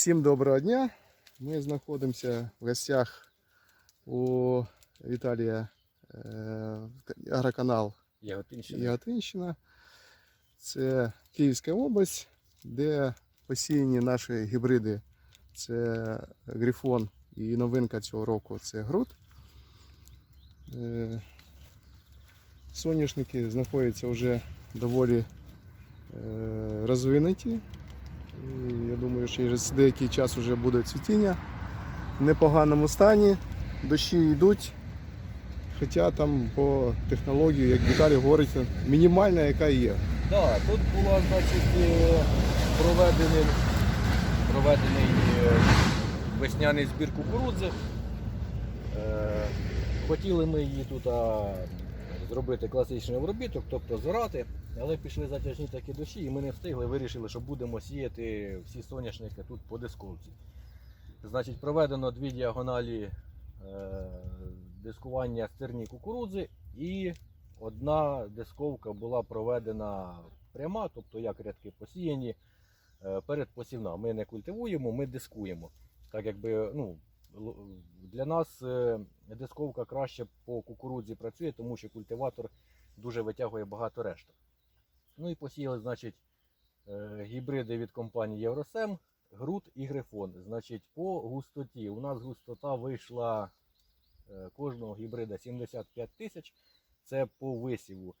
Всім доброго дня. Ми знаходимося в гостях у Віталія е, агроканал Яготинщина. Яготинщина. Це Київська область, де посіяні наші гібриди. Це Грифон і новинка цього року це Груд. Е, Соняшники знаходяться вже доволі е, розвинуті. Я думаю, що через деякий час вже буде цвітіння в непоганому стані. Дощі йдуть. Хоча там по технології, як Віталій говорить, мінімальна, яка є. Да, тут була, значить, е, проведений, проведений е, весняний збір кукурудзи. Е, Хотіли ми її тут зробити класичний обробіток, тобто зорати, але пішли затяжні такі дощі, і ми не встигли, вирішили, що будемо сіяти всі соняшники тут по дисковці. Значить, проведено дві діагоналі е, дискування стерні кукурудзи і одна дисковка була проведена пряма, тобто як рядки посіяні е, перед посівна. Ми не культивуємо, ми дискуємо. Так якби, ну, для нас е, дисковка краще по кукурудзі працює, тому що культиватор дуже витягує багато решток. Ну і посіяли, значить, е, гібриди від компанії Євросем, Груд і Грифон. Значить, по густоті. У нас густота вийшла е, кожного гібрида 75 тисяч. Це по висіву.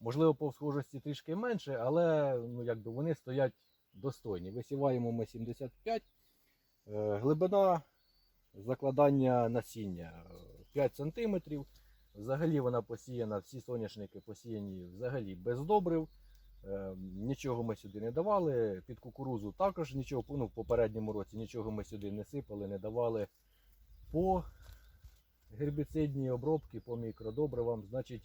Можливо, по схожості трішки менше, але ну, якби вони стоять достойні. Висіваємо ми 75. Е, Глибина закладання насіння е, 5 см. Взагалі вона посіяна, всі соняшники посіяні взагалі без добрив. Е, Нічого ми сюди не давали. Під кукурузу також нічого, ну, в попередньому році нічого ми сюди не сипали, не давали. По гербіцидній обробки, по мікродобривам, значить,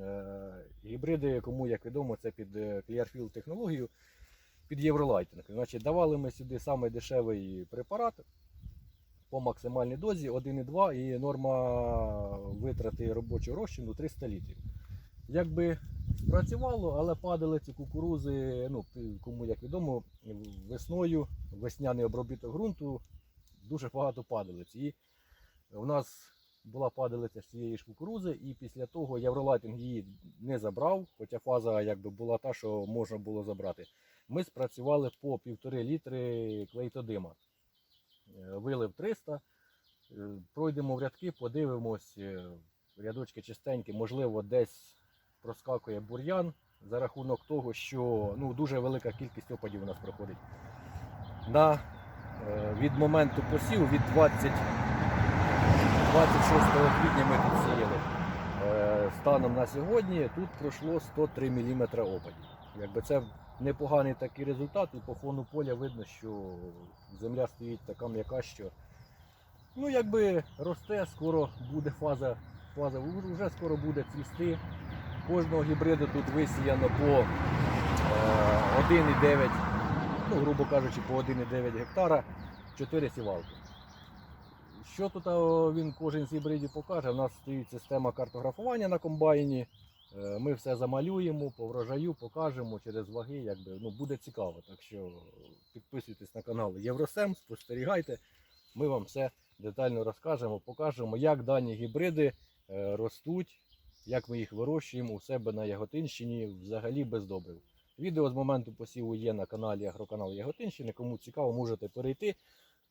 е, гібриди, кому як відомо, це під е, Clearfield технологію, під євролайтинг. Значить, давали ми сюди самий дешевий препарат по максимальній дозі 1,2 і норма витрати робочого розчину 300 літрів. Якби спрацювало, але падали ці кукурузи, ну, кому як відомо, весною, весняний обробіток ґрунту, дуже багато падалиць. І у нас була падалиця з цієї ж кукурузи, і після того Євролайтинг її не забрав, хоча фаза якби була та, що можна було забрати. Ми спрацювали по півтори літри клейтодима. Е, Вилив 300, е, пройдемо в рядки, подивимось, е, рядочки чистенькі, можливо, десь проскакує бур'ян за рахунок того, що ну, дуже велика кількість опадів у нас проходить. На, е, від моменту посіву, від 20, 26 квітня ми тут сіяли. Е, Станом на сьогодні тут пройшло 103 мм опадів. Якби це непоганий такий результат, і по фону поля видно, що земля стоїть така м'яка, що ну, якби росте, скоро буде фаза, фаза вже скоро буде цвісти. Кожного гібриду тут висіяно по е, 1,9, ну, грубо кажучи, по 1,9 гектара, 4 сівалки. Що тут він кожен з гібридів покаже? У нас стоїть система картографування на комбайні. Е, Ми все замалюємо по врожаю, покажемо через ваги. Якби, ну, буде цікаво. Так що підписуйтесь на канал Євросем, спостерігайте. Ми вам все детально розкажемо, покажемо, як дані гібриди е, ростуть, як ми їх вирощуємо у себе на Яготинщині взагалі без добрив. Відео з моменту посіву є на каналі Агроканал Яготинщини. Кому цікаво, можете перейти,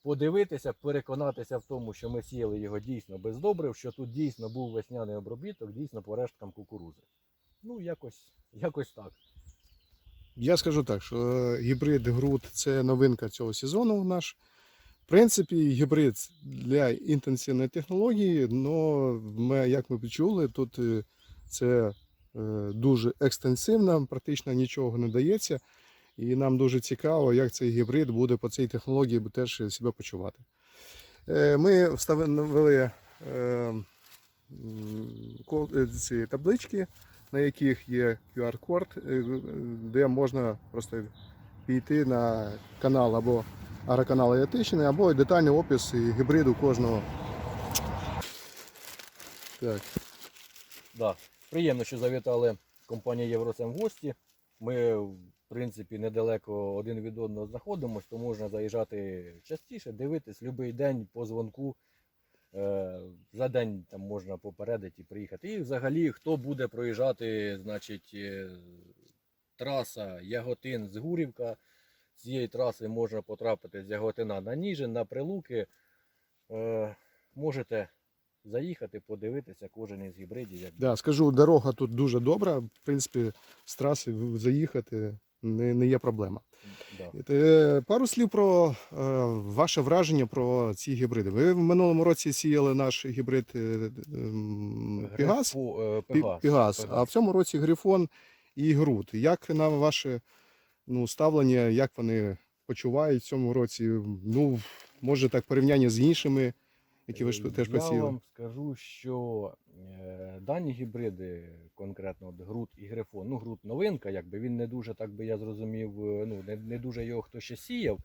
подивитися, переконатися в тому, що ми сіяли його дійсно без добрив, що тут дійсно був весняний обробіток, дійсно по решткам кукурузи. Ну, якось, якось так. Я скажу так, що е, гібрид Груд це новинка цього сезону наш. В принципі, гібрид для інтенсивної технології, але як ми почули, тут е, це е, дуже екстенсивно, практично нічого не дається. І нам дуже цікаво, як цей гібрид буде по цій технології теж себе почувати. Е, Ми е, ці таблички, на яких є QR-код, де можна просто піти на канал або агроканал Ятищини, або детальний опис і гібриду кожного. Так. Да. Приємно, що завітали компанія Євросем в гості. Ми, в принципі, недалеко один від одного знаходимося, то можна заїжджати частіше, дивитись будь-який день по дзвонку. Е, За день там можна попередити і приїхати. І взагалі, хто буде проїжджати, значить, е, траса Яготин з цієї траси можна потрапити з Яготина на Ніжин, на Прилуки. Е, Можете заїхати, подивитися кожен із гібридів. Як... Да, скажу, дорога тут дуже добра. В принципі, з траси заїхати не, не є проблема. Да. Е, Пару слів про е, ваше враження про ці гібриди. Ви в минулому році сіяли наш гібрид е, Пігас, Грифу- е, Пі- Пегас. Пігас, а в цьому році Грифон і Грут. Як на ваше ну, ставлення, як вони почувають в цьому році? Ну, може так порівняння з іншими, які ви ж теж Я вам скажу, що е, дані гібриди, конкретно от Грут і Грифон, ну Грут новинка, якби він не дуже, так би я зрозумів, е, ну не, не дуже його хто ще сіяв.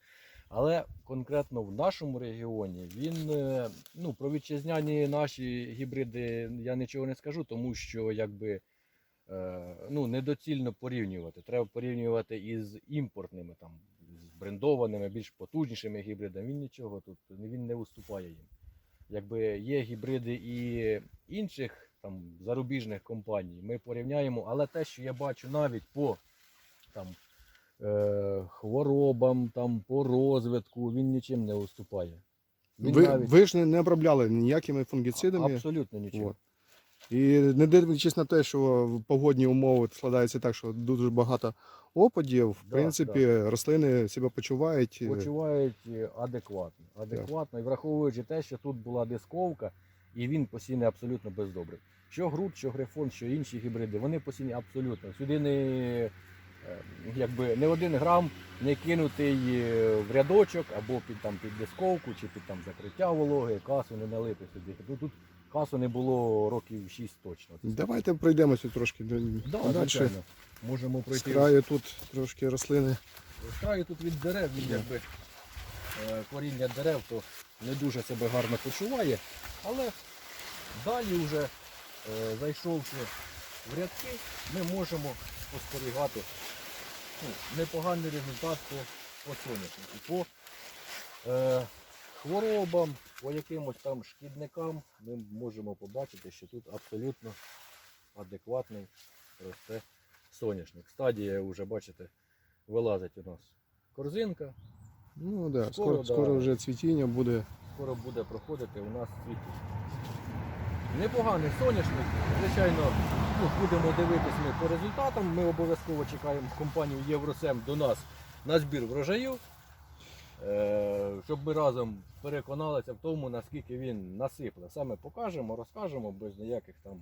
Але конкретно в нашому регіоні він, е, ну, про вітчизняні наші гібриди я нічого не скажу, тому що якби е, ну, недоцільно порівнювати. Треба порівнювати із імпортними, там, з брендованими, більш потужнішими гібридами. Він нічого тут, він не уступає їм. Якби є гібриди і інших там зарубіжних компаній, ми порівняємо, але те, що я бачу навіть по там, е, хворобам, там, по розвитку, він нічим не уступає. Він Ви, навіть ви ж не, не обробляли ніякими фунгіцидами. абсолютно нічим. От. І не дивлячись на те, що погодні умови складаються так, що дуже багато опадів, в Да, принципі, рослини себе почувають. почувають е, адекватно. Адекватно. І враховуючи те, що тут була дисковка, і він посіяний абсолютно бездобрий. Що груд, що грифон, що інші гібриди, вони посіяні абсолютно. Сюди не, е, якби, не один грам не кинутий е, в рядочок або під, там, під дисковку, чи під там, закриття вологи, касу не налити сюди. Тут, тут касу не було років 6 точно. Давайте пройдемося трошки Да, далі. Можемо З пройти. краю тут трошки рослини. З краю тут від дерев, він якби е, коріння дерев, то не дуже себе гарно почуває. Але далі вже, е, зайшовши в рядки, ми можемо спостерігати ну, непоганий результат по, по соняшнику. По е, хворобам, по якимось там шкідникам ми можемо побачити, що тут абсолютно адекватний росте соняшник. Стадія вже, бачите, вилазить у нас корзинка. Ну да, Скоро, скоро, да. скоро вже цвітіння буде. Скоро буде проходити у нас світі. Непоганий соняшник. Звичайно, ну, будемо дивитись ми по результатам. Ми обов'язково чекаємо компанію Євросем до нас на збір врожаю, щоб ми разом переконалися в тому, наскільки він насипле. Саме покажемо, розкажемо без ніяких там.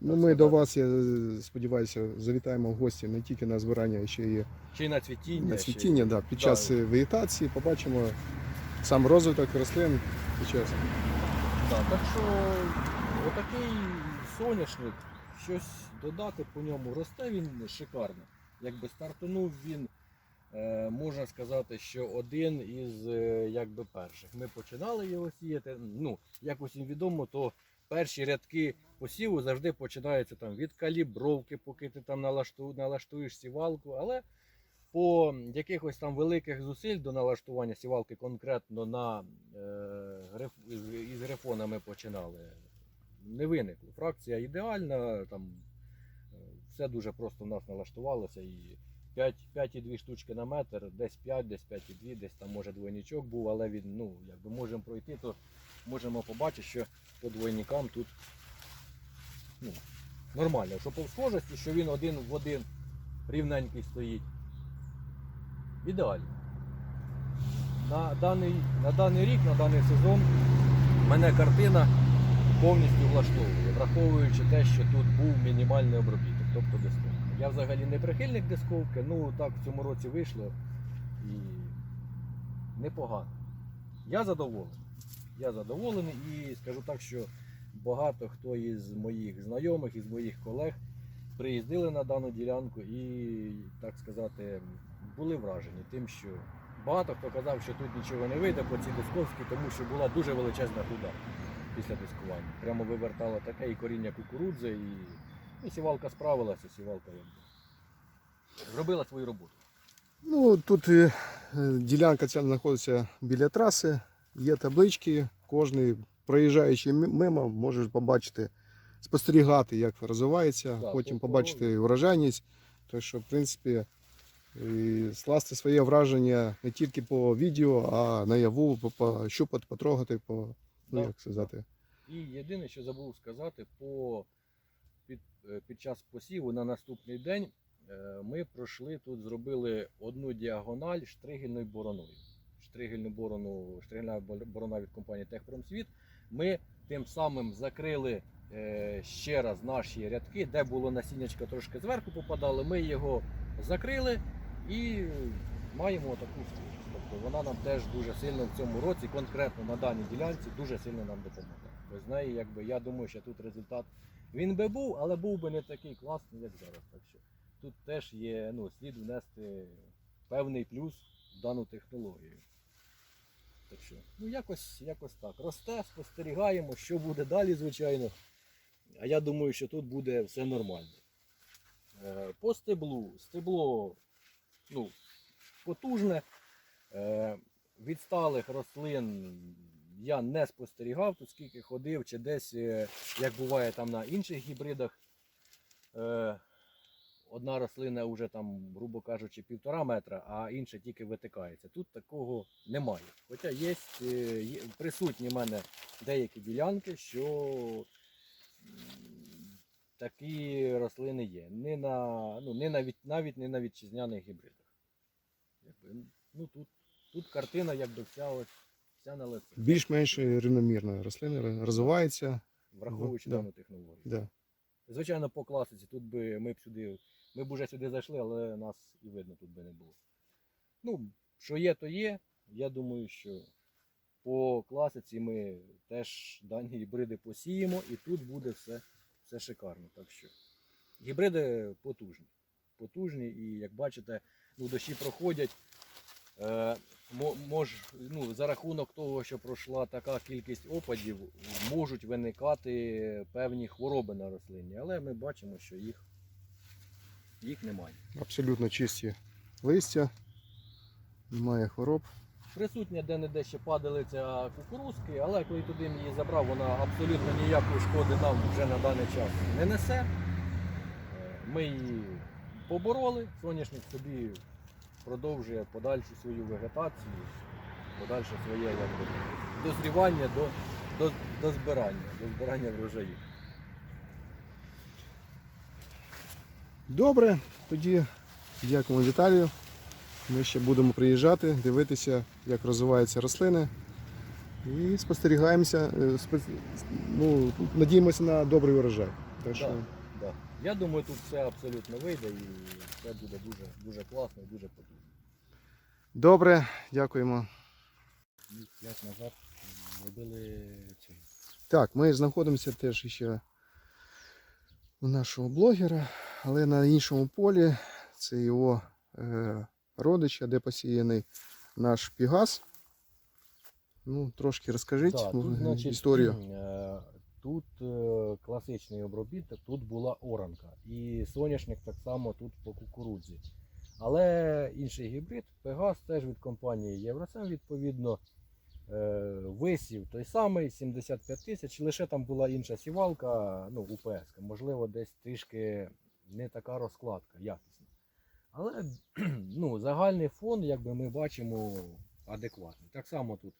Ну, ми до вас, я е, сподіваюся, завітаємо в гості не тільки на збирання, а ще й Чи на цвітіння. на чи- цвітіння. Да, під час е, вегетації побачимо сам розвиток рослин під час. Так, так що отакий соняшник, щось додати по ньому, росте він шикарно. Якби стартанув він, е, можна сказати, що один із е, якби перших. Ми починали його сіяти. Ну, як усім відомо, то перші рядки посіву завжди починаються там від калібровки, поки ти там налаштуєш сівалку. Але по якихось там великих зусиль до налаштування сівалки конкретно на е, із, грифонами починали. Не виникло. Фракція ідеальна, там е, все дуже просто в нас налаштувалося. І 5, 5,2 штучки на метр, десь 5, десь 5,2, десь там може двойничок був, але він, ну, якби можемо пройти, то можемо побачити, що по двойникам тут ну, нормально. Що по схожості, що він один в один рівненький стоїть. Ідеально. На даний, на даний рік, на даний сезон мене картина повністю влаштовує, враховуючи те, що тут був мінімальний обробіток, тобто дисковка. Я взагалі не прихильник дисковки, ну так в цьому році вийшло і непогано. Я задоволений. Я задоволений і скажу так, що багато хто із моїх знайомих, із моїх колег приїздили на дану ділянку і, так сказати, були вражені тим, що багато хто казав, що тут нічого не вийде по цій дисковській, тому що була дуже величезна худа після дискування. Прямо вивертала таке і коріння кукурудзи, і, і сівалка справилася, сівалка якби. зробила свою роботу. Ну, тут е, е, ділянка ця знаходиться біля траси, є таблички. Кожний проїжджаючи мимо, може побачити, спостерігати, як розвивається, Да, потім по побачити врожайність. Так що, в принципі, і скласти своє враження не тільки по відео, а наяву, пощупати, потрогати, по, ну, як сказати. І єдине, що забув сказати, по, під, е, час посіву на наступний день е, ми пройшли тут, зробили одну діагональ штригельною бороною. Штригельну борону, штригельна борона від компанії Техпромсвіт. Ми тим самим закрили е, ще раз наші рядки, де було насіннячко трошки зверху попадало. Ми його закрили і маємо таку схожість. Тобто вона нам теж дуже сильно в цьому році, конкретно на даній ділянці, дуже сильно нам допомогла. Без неї, якби я думаю, що тут результат він би був, але був би не такий класний, як зараз. Так що тут теж є ну, слід внести певний плюс в дану технологію. Так що, ну якось, якось так. Росте, спостерігаємо, що буде далі, звичайно. А я думаю, що тут буде все нормально. Е, По стеблу. Стебло ну, потужне. Е, Відсталих рослин я не спостерігав, тут скільки ходив, чи десь, е, як буває там на інших гібридах. е, Одна рослина вже там, грубо кажучи, півтора метра, а інша тільки витикається. Тут такого немає. Хоча є, е, присутні в мене деякі ділянки, що такі рослини є. Не на, ну, не на, від- навіть не на вітчизняних гібридах. Ну, тут, тут картина якби вся, ось, вся на лице, Більш-менш рівномірно рослини розвиваються. враховуючи дану технологію. Да. Звичайно, по класиці тут би ми б сюди, ми б уже сюди зайшли, але нас і видно тут би не було. Ну, що є, то є. Я думаю, що по класиці ми теж дані гібриди посіємо і тут буде все, все шикарно. Так що гібриди потужні. Потужні і як бачите, ну, дощі проходять. Е, мож, ну, за рахунок того, що пройшла така кількість опадів, можуть виникати певні хвороби на рослині, але ми бачимо, що їх, їх немає. Абсолютно чисті листя, немає хвороб. Присутня де-не-де ще падалиця кукурузки, але коли туди її забрав, вона абсолютно ніякої шкоди нам вже на даний час не несе. Е, Ми її побороли, соняшник собі продовжує подальшу свою вегетацію, подальше своє якби, дозрівання до, до, до збирання, до збирання врожаїв. Добре, тоді дякуємо Віталію. Ми ще будемо приїжджати, дивитися, як розвиваються рослини. І спостерігаємося, е, ну, надіємося на добрий урожай. Так що, Да. Я думаю, тут все абсолютно вийде і все буде дуже, дуже класно і дуже потужно. Добре, дякуємо. Як назад робили цю. Так, ми знаходимося теж ще у нашого блогера, але на іншому полі. Це його е, родича, де посіяний наш пігас. Ну, трошки розкажіть Да, тут, значить, історію. Тут е, класичний обробіток, тут була оранка. І соняшник так само тут по кукурудзі. Але інший гібрид, Пегас теж від компанії Євросем, відповідно, е, висів той самий 75 тисяч, лише там була інша сівалка, ну, УПС. Можливо, десь трішки не така розкладка, якісна. Але ну, загальний фон, якби ми бачимо, адекватний. Так само тут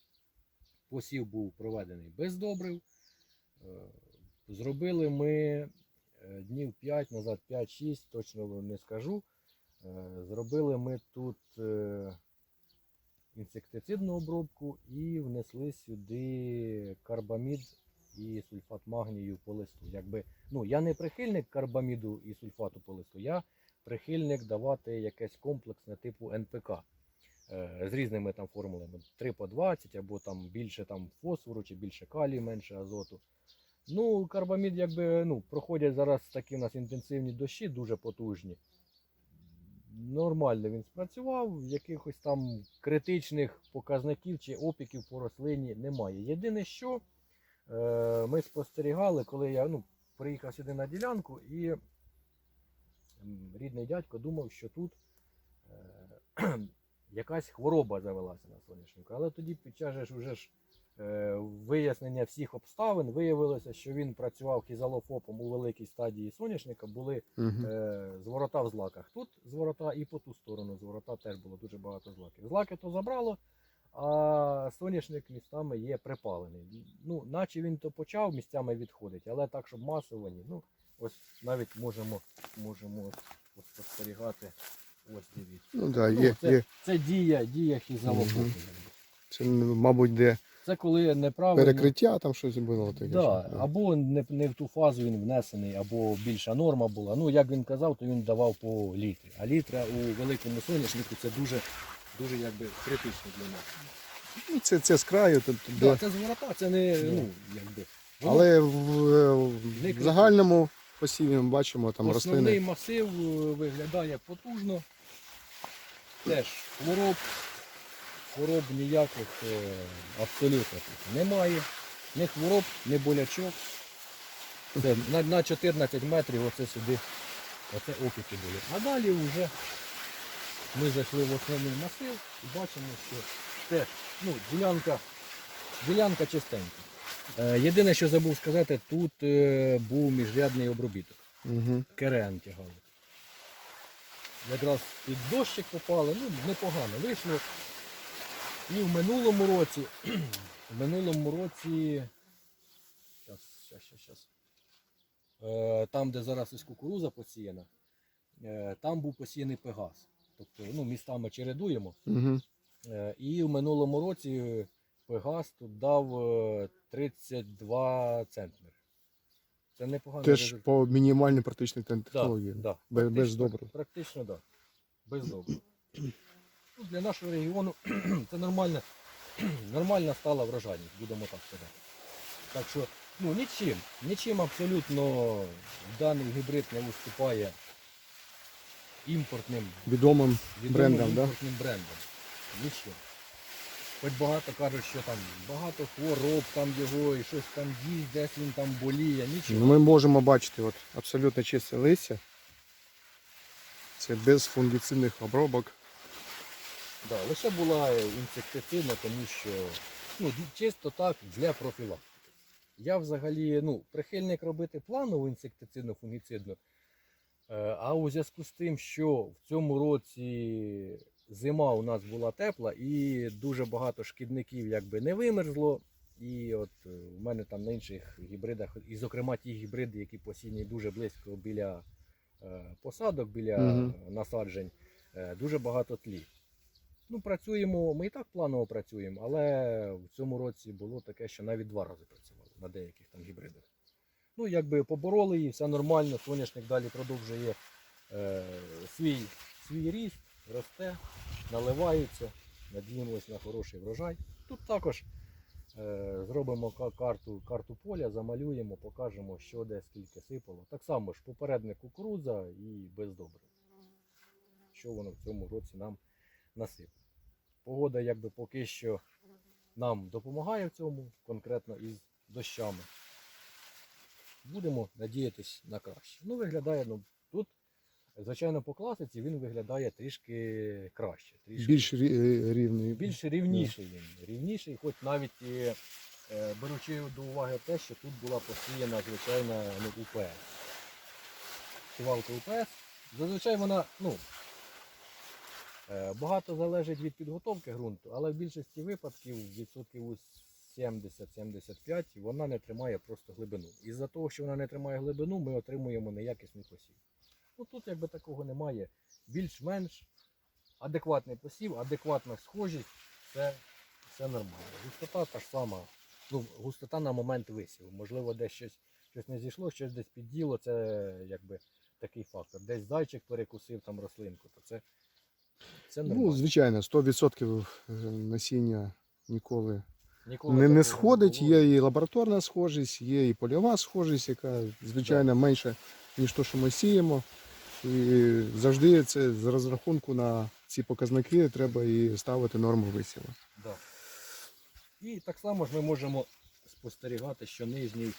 посів був проведений без добрив. Е, Зробили ми е, днів 5 назад, 5-6, точно не скажу. Е, Зробили ми тут інсектицидну обробку і внесли сюди карбамід і сульфат магнію по листу. Якби, ну, я не прихильник карбаміду і сульфату по листу, я прихильник давати якесь комплексне типу НПК з різними там формулами 3 по 20 або там більше там фосфору чи більше калію, менше азоту. Ну, карбамід, якби ну, проходять зараз такі у нас інтенсивні дощі, дуже потужні. Нормально він спрацював, якихось там критичних показників чи опіків по рослині немає. Єдине, що е, ми спостерігали, коли я ну, приїхав сюди на ділянку і рідний дядько думав, що тут е, якась хвороба завелася на соняшнику. Але тоді під час же ж вияснення всіх обставин виявилося, що він працював кізалофопом у великій стадії соняшника, були е, зворота в злаках. Тут зворота і по ту сторону зворота теж було дуже багато злаків. Злаки то забрало, а соняшник містами є припалений. Ну, наче він то почав місцями відходить, але так, щоб масово ні. Ну, ось навіть можемо, можемо спостерігати. Ось дивіться. Ну да, Ну, є, це, є. це дія, дія хізалофопу. Мгм. Це, мабуть, де Це коли неправильно. перекриття, там щось було таке. Да, що- або не, не в ту фазу він внесений, або більша норма була. Ну, як він казав, то він давав по літрі. А літра у великому соняшнику це дуже, дуже якби критично для нас. Ну, це, це з краю, тут, Так, де. це зворота, це не, Да. ну, якби. воно але в, в, в загальному посіві ми бачимо там основний рослини. масив е, виглядає потужно. Теж хвороб, хвороб ніяких е, абсолютно немає. Ні хвороб, ні болячок. Це на, на 14 метрів оце сюди, оце опіки були. А далі вже ми зайшли в основний масив і бачимо, що теж ну, ділянка, ділянка чистенька. Е, єдине, що забув сказати, тут е, був міжрядний обробіток. Угу. КРН тягали. Якраз під дощик попали, ну непогано вийшло. І в минулому році, в минулому році, щас, щас, щас, щас. Е, там, де зараз ось кукуруза посіяна, е, там був посіяний пегас. Тобто ну, містами чередуємо. Угу. Е, І в минулому році Пегас тут дав е, 32 центнери. Це непогано. Теж по мінімальній практичній технології. Да, Без- без практично- Практично, так. Да. Без добрив. Ну, для нашого регіону це нормальна, нормальна стала врожайність, будемо так сказати. Так що, ну нічим, нічим абсолютно даний гібрид не виступає імпортним Відомим відомим брендом, да? імпортним брендом. Нічим. Хоч багато кажуть, що там багато хвороб там його, і щось там їсть, десь він там боліє, нічого. Ми можемо бачити от, абсолютно чисте листя. Це без фунгіцидних обробок. Да, лише була інсектицидна, тому що ну, чисто так для профілактики. Я взагалі ну, прихильник робити планову інсектицидну фунгіцидну. Е, А у зв'язку з тим, що в цьому році зима у нас була тепла і дуже багато шкідників якби не вимерзло. І от е, в мене там на інших гібридах, і зокрема ті гібриди, які посіяні дуже близько біля е, посадок, біля Мгм. насаджень, дуже багато тлі. Ну, працюємо, ми і так планово працюємо, але в цьому році було таке, що навіть два рази працювали на деяких там гібридах. Ну, якби побороли її, все нормально, соняшник далі продовжує е, свій, свій ріст, росте, наливається, надіємося на хороший врожай. Тут також е, зробимо карту, карту поля, замалюємо, покажемо, що де, скільки сипало. Так само ж попередник кукурудза і без. Що воно в цьому році нам насипало. Погода якби поки що нам допомагає в цьому, конкретно із дощами. Будемо надіятись на краще. Ну, виглядає, ну, тут, звичайно, по класиці він виглядає трішки краще. Трішки Більш рівний. більш рівніший він. Рівніший, хоч навіть і, е, беручи до уваги те, що тут була посіяна звичайна ну, УПС. Сівалка УПС. Зазвичай вона, ну, е, багато залежить від підготовки ґрунту, але в більшості випадків, відсотків 70-75, вона не тримає просто глибину. Із-за того, що вона не тримає глибину, ми отримуємо неякісний посів. Ну тут якби такого немає. Більш-менш адекватний посів, адекватна схожість, це все нормально. Густота та ж сама. Ну, густота на момент висіву. Можливо, десь щось, щось не зійшло, щось десь підділо, це якби такий фактор. Десь зайчик перекусив там рослинку, то це, це нормально. Ну, звичайно, 100% насіння ніколи Ніколи не, не сходить. Є і лабораторна схожість, є і польова схожість, яка звичайно менша, ніж то, що ми сіємо. І завжди це з розрахунку на ці показники треба і ставити норму висіву. Да. І так само ж ми можемо спостерігати, що нижній,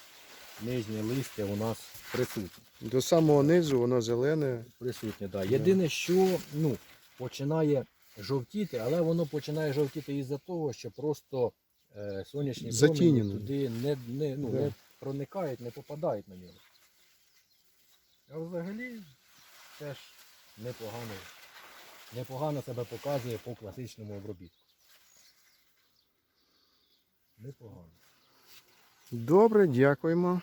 нижнє листя у нас присутнє. До самого низу воно зелене. Присутнє, да. Єдине, що ну, починає жовтіти, але воно починає жовтіти із-за того, що просто е, сонячні промені туди не, не, ну, Да. не проникають, не попадають на нього. А взагалі теж непогано, непогано себе показує по класичному обробітку. Непогано. Добре, дякуємо.